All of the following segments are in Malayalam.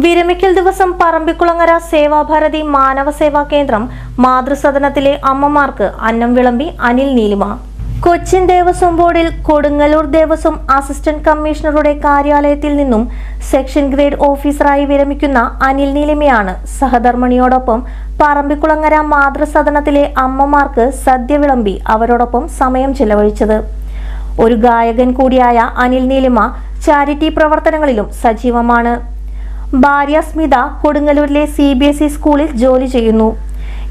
വിരമിക്കൽ ദിവസം പറമ്പിക്കുളങ്ങര സേവാഭാരതി മാനവ സേവാ കേന്ദ്രം മാതൃസദനത്തിലെ അമ്മമാർക്ക് അന്നം വിളമ്പി അനിൽ നീലിമ. കൊച്ചിൻ ദേവസ്വം ബോർഡിൽ കൊടുങ്ങല്ലൂർ ദേവസ്വം അസിസ്റ്റന്റ് കമ്മീഷണറുടെ കാര്യാലയത്തിൽ നിന്നും സെക്ഷൻ ഗ്രേഡ് ഓഫീസറായി വിരമിക്കുന്ന അനിൽ നീലിമയാണ് സഹധർമ്മിണിയോടൊപ്പം പറമ്പിക്കുളങ്ങര മാതൃസദനത്തിലെ അമ്മമാർക്ക് സദ്യ വിളമ്പി അവരോടൊപ്പം സമയം ചെലവഴിച്ചത്. ഒരു ഗായകൻ കൂടിയായ അനിൽ നീലിമ ചാരിറ്റി പ്രവർത്തനങ്ങളിലും സജീവമാണ്. ഭാര്യ സ്മിത കൊടുങ്ങല്ലൂരിലെ സി ബി എസ് ഇ സ്കൂളിൽ ജോലി ചെയ്യുന്നു.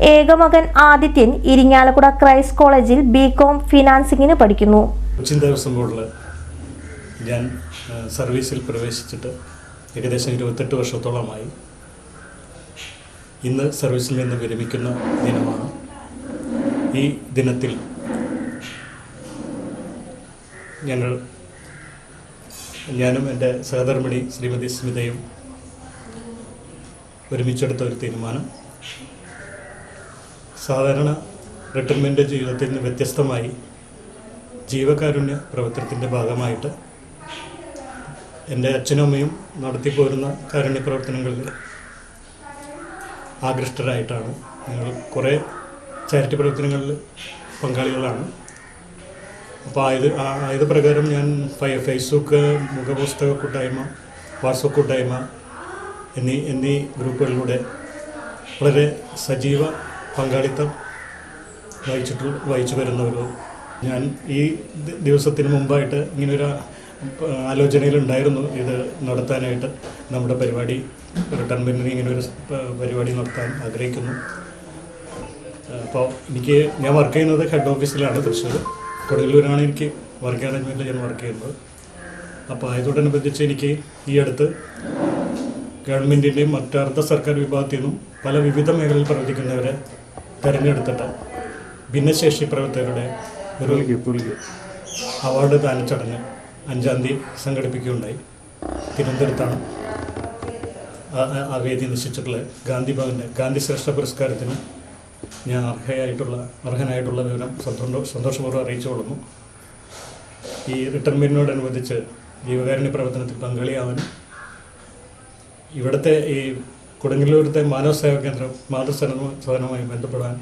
ഏകമകൻ ആദിത്യൻ ഇരിങ്ങാലക്കുട ക്രൈസ്റ്റ് കോളേജിൽ ബി കോം ഫിനാൻസിങ്ങിന് പഠിക്കുന്നു. ഞാൻ സർവീസിൽ പ്രവേശിച്ചിട്ട് ഏകദേശം ഇരുപത്തെട്ട് വർഷത്തോളമായി. ഇന്ന് സർവീസിൽ നിന്ന് വിരമിക്കുന്ന ദിനമാണ് ഈ ദിനത്തിൽ ഞങ്ങൾ ഞാനും എന്റെ സഹധർമ്മിണി ശ്രീമതി സ്മിതയും ഒരുമിച്ചെടുത്ത ഒരു തീരുമാനം. സാധാരണ റിട്ടയർമെന്റ് ജീവിതത്തിൽ നിന്ന് വ്യത്യസ്തമായി ജീവകാരുണ്യ പ്രവർത്തനത്തിന്റെ ഭാഗമായിട്ട് എന്റെ അച്ഛനും അമ്മയും നടത്തിപ്പോരുന്ന കാരുണ്യ പ്രവർത്തനങ്ങളിൽ ആകൃഷ്ടരായിട്ടാണ് ഞങ്ങൾ കുറേ ചാരിറ്റി പ്രവർത്തനങ്ങളിൽ പങ്കാളികളാണ്. അപ്പോൾ ആയത് ആയത് പ്രകാരം ഞാൻ ഫേസ്ബുക്ക് മുഖപുസ്തക കൂട്ടായ്മ വാട്സപ്പ് കൂട്ടായ്മ എന്നീ എന്നീ ഗ്രൂപ്പുകളിലൂടെ വളരെ സജീവ പങ്കാളിത്തം വഹിച്ചിട്ട് വഹിച്ചു വരുന്ന ഒരു ഞാൻ ഈ ദിവസത്തിന് മുമ്പായിട്ട് ഇങ്ങനൊരു ആലോചനയിലുണ്ടായിരുന്നു ഇത് നടത്താനായിട്ട് നമ്മുടെ പരിപാടി റിട്ടയർമെന്റിന് ഇങ്ങനെ ഇങ്ങനൊരു പരിപാടി നടത്താൻ ആഗ്രഹിക്കുന്നു. അപ്പോൾ എനിക്ക് ഞാൻ വർക്ക് ചെയ്യുന്നത് ഹെഡ് ഓഫീസിലാണ് തൃശ്ശൂർ. കൊടുങ്ങല്ലൂരാണ് എനിക്ക് വർക്ക് അറേഞ്ച്മെന്റിൽ ഞാൻ വർക്ക് ചെയ്യുന്നത്. അപ്പോൾ ആയതോടനുബന്ധിച്ച് എനിക്ക് ഈ അടുത്ത് ഗവൺമെന്റിന്റെയും മറ്റ് അർദ്ധ സർക്കാർ വിഭാഗത്തിൽ നിന്നും പല വിവിധ മേഖലയിൽ പ്രവർത്തിക്കുന്നവരെ തിരഞ്ഞെടുത്തിട്ട് ഭിന്നശേഷി പ്രവർത്തകരുടെ ഒരു അവാർഡ് ദാന ചടങ്ങ് അഞ്ചാം തീയതി സംഘടിപ്പിക്കുകയുണ്ടായി. തിരുവനന്തപുരത്താണ് ആ- വേദി നിശ്ചിച്ചിട്ടുള്ള ഗാന്ധി ഭവന്റെ ഗാന്ധി ശ്രേഷ്ഠ പുരസ്കാരത്തിന് ഞാൻ അർഹയായിട്ടുള്ള അർഹനായിട്ടുള്ള വിവരം സന്തോഷ സന്തോഷപൂർവം അറിയിച്ചു കൊള്ളുന്നു ഈ റിട്ടയർമെന്റിനോടനുബന്ധിച്ച് ജീവകാരുണ്യ പ്രവർത്തനത്തിൽ പങ്കാളിയാവാനും ഇവിടുത്തെ ഈ കൊടുങ്ങല്ലൂരത്തെ മാനവ സേവാ കേന്ദ്രം മാതൃസദനവുമായി ബന്ധപ്പെടാൻ